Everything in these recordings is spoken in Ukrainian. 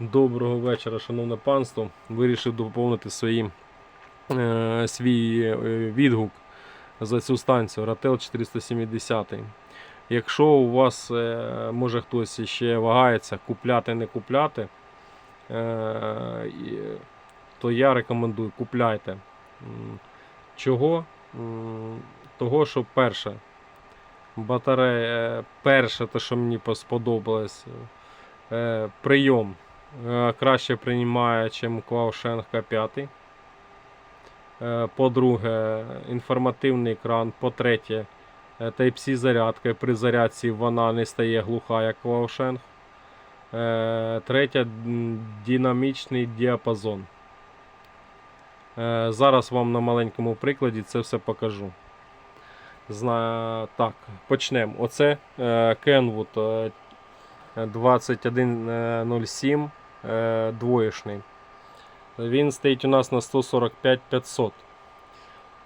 Доброго вечора, шановне панство. Вирішив доповнити свої, е, свій е, відгук за цю станцію Ratel 470. Якщо у вас, е, може хтось ще вагається купляти, не купляти, е, то я рекомендую купляйте. Чого? Того, що перше, батарея, е, перше, те, що мені сподобалось, е, прийом краще приймає, ніж Quaoshen K5. Е, По-друге, інформативний екран. По-третє, е, Type-C зарядка. При зарядці вона не стає глуха, як. Е, Третє, динамічний діапазон. Е, Зараз вам на маленькому прикладі це все покажу. Зна... Так, почнемо. Оце е, Kenwood е, 2107 е, двоєшний. Він стоїть у нас на 145 500.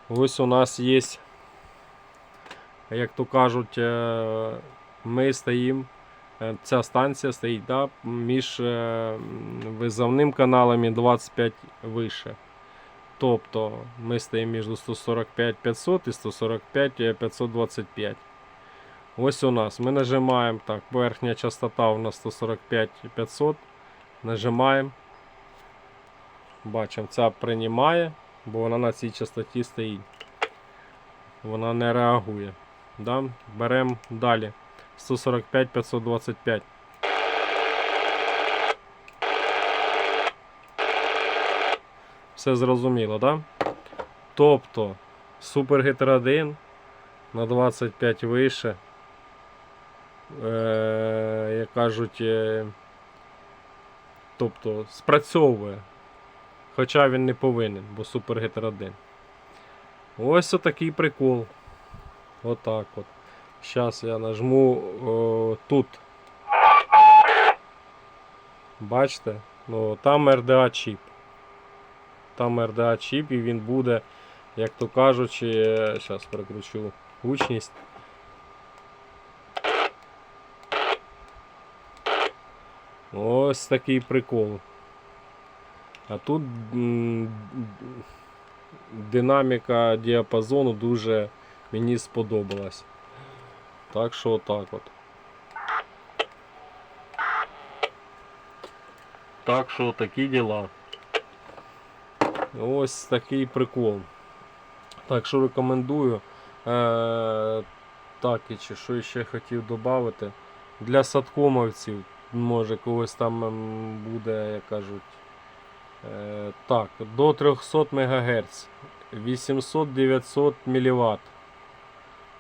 Ось у нас є, як то кажуть, е, ми стоїмо. е, Ця станція стоїть да, між визовним каналами 25 вище. Тобто ми стоїмо між 145 500 і 145 525. Ось у нас. Ми нажимаємо так, верхня частота у нас 145 500. Нажимаємо. Бачимо, ця приймає, бо вона на цій частоті стоїть. Вона не реагує. Да? Беремо далі. 145 525. Все зрозуміло, так? Да? Тобто Super 1 на 25 вище. Е, як кажуть, е, тобто спрацьовує. Хоча він не повинен, бо Giter 1. Ось отакий прикол. Отак от. Зараз я нажму о, тут. Бачите? Ну, там RDA чіп. Там RDA чіп і він буде, як то кажучи, зараз перекручу гучність. Ось такий прикол. А тут динаміка діапазону дуже мені сподобалась. Так що отак от. Так що такі діла. Ось такий прикол. Так що рекомендую. Е, так, і чи що ще хотів додати. Для садкомовців, може когось там ем, буде, як кажуть. Е, так, до 300 МГц. 800-900 мВт.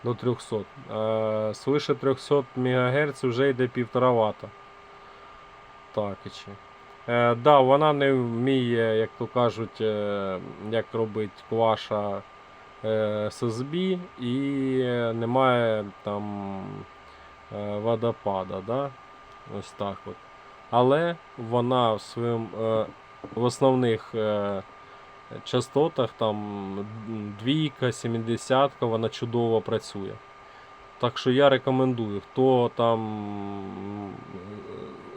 До 300. Е, свише 300 МГц вже йде 1,5 Вт. Так, чи. Е, да, вона не вміє, як то кажуть, е, як робить кваша е, SSB і е, немає там е, водопада. Да? Ось так от. Але вона в своєму е, в основних е, частотах там двійка, 70 вона чудово працює. Так що я рекомендую, хто там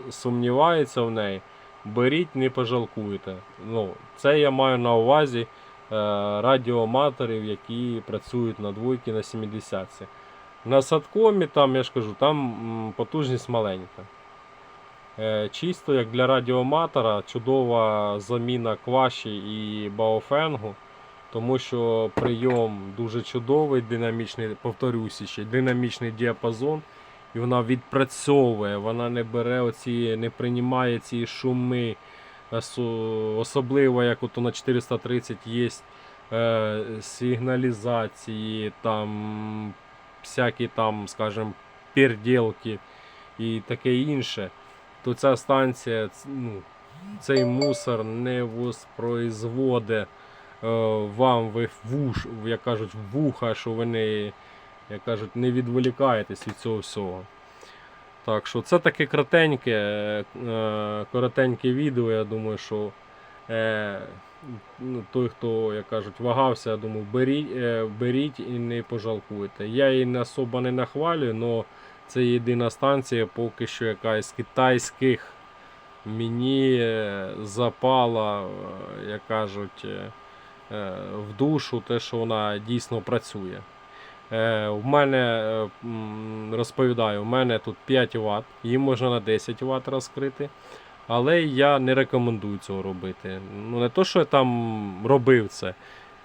е, сумнівається в неї, беріть, не пожалкуєте. Ну, це я маю на увазі е, радіоаматорів, які працюють на двойки на 70 На садкомі, там, я ж кажу, там потужність маленька. Е, Чисто як для радіоаматора, чудова заміна кваші і баофенгу, тому що прийом дуже чудовий, динамічний, повторюся ще, динамічний діапазон, і вона відпрацьовує, вона не бере оці, не приймає ці шуми. Особливо, як от на 430 є е, сигналізації, там всякі там, скажімо, перділки і таке інше то ця станція, ну, цей мусор не воспроизводить е, вам ви вуш, як кажуть, вуха, що ви не, як кажуть, не відволікаєтесь від цього всього. Так що це таке коротеньке, е, коротеньке відео. Я думаю, що е, ну, той, хто, як кажуть, вагався, я думаю, беріть, беріть і не пожалкуєте. Я її особо не нахвалюю, але це єдина станція, поки що яка з китайських мені е, запала, е, як кажуть, е, в душу те, що вона дійсно працює. В мене розповідаю, у мене тут 5 Вт, її можна на 10 Вт розкрити. Але я не рекомендую цього робити. Ну, не то, що я там робив це.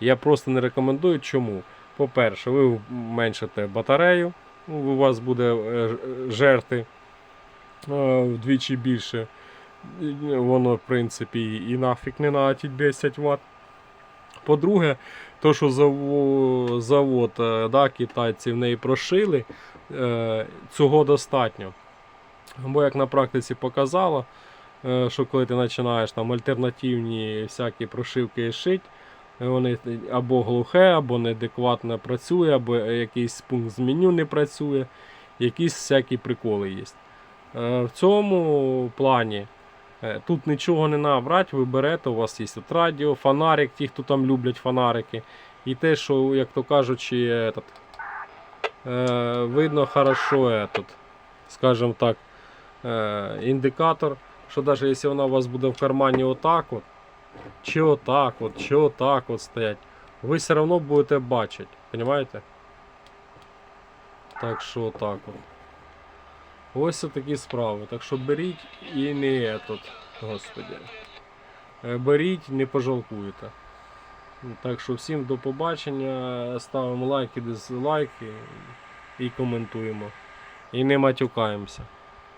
Я просто не рекомендую. Чому? По-перше, ви меншите батарею, у вас буде е, жерти е, вдвічі більше. Воно, в принципі, і нафіг не на ті 10 Вт. По-друге, то, що завод, е, да, китайці в неї прошили, цього достатньо. Бо як на практиці показало, що коли ти починаєш там альтернативні всякі прошивки шити, вони або глухе, або неадекватно працює, або якийсь пункт з меню не працює, якісь всякі приколи є. Е, В цьому плані е, тут нічого не треба брати, ви берете, у вас є радіо, фонарик, ті, хто там люблять фонарики. І те, що, як то кажучи, этот, е, видно хорошо, этот, скажімо так, індикатор, що навіть якщо вона у вас буде в кармані отак от, чи отак от, чи отак от стоять, ви все одно будете бачити, розумієте? Так що отак от. Ось такі справи. Так що беріть і не этот, господи. Е, Беріть, не пожалкуєте. Так що всім до побачення. Ставимо лайки, дизлайки і коментуємо. І не матюкаємося.